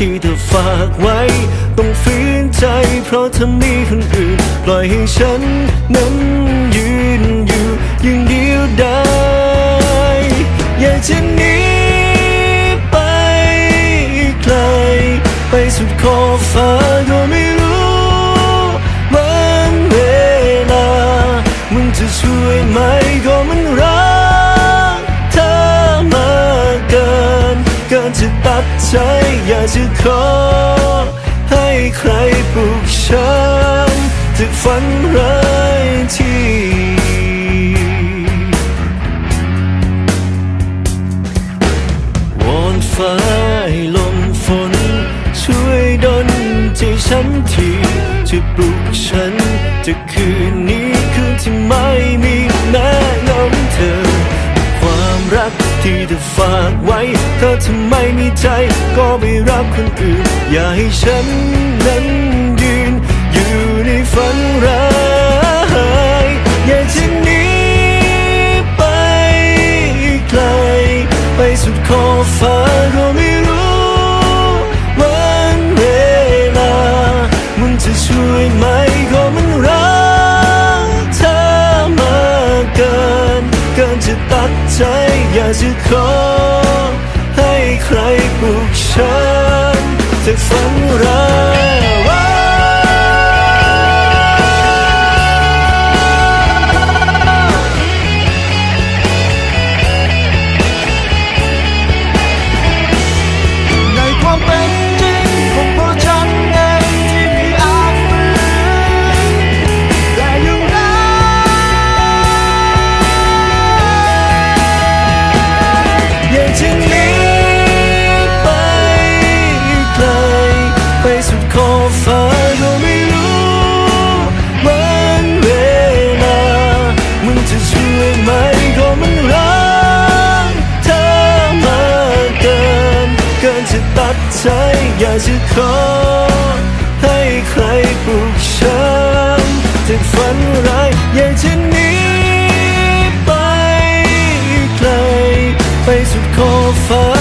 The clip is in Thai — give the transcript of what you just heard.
ที่เธอฝากไว้ ต้องฝืนใจเพราะเธอมีคนอื่น ปล่อยให้ฉันนั้นยืนอยู่อย่างเดียวได้ อยากจะหนีไปไกล ไปสุดขอบฟ้าโดยไม่รู้วันเวลา มึงจะช่วยไหมก็มันรัก กินจะตัดใจอยากจะขอ ให้ใครปลุกฉันจากฝันร้ายที่วอนฟ้าให้ลมฝน ช่วยดลใจฉันทีจะปลุกฉันจากคืนนี้คืนที่ไม่มีแม่น้ำเธอ ความรักที่เธอฝากไว้ เธอไมมีใจ ก็ไปรักคนอื่น อย่าให้ฉันนั้นยืน อยู่ในฝันร้ายอย่าจะหนีไปไกล ไปสุดขอบฟ้าก็ไม่รู้วันเวลา มันจะช่วยไหมก็มันรักเธอมากเกิน เกินจะตัดใจ อย่าจะขอ ใครปลุกฉันจากฝันร้าย ฝันร้ายอยากจะหนีไปไกลไปสุดขอบฟ้า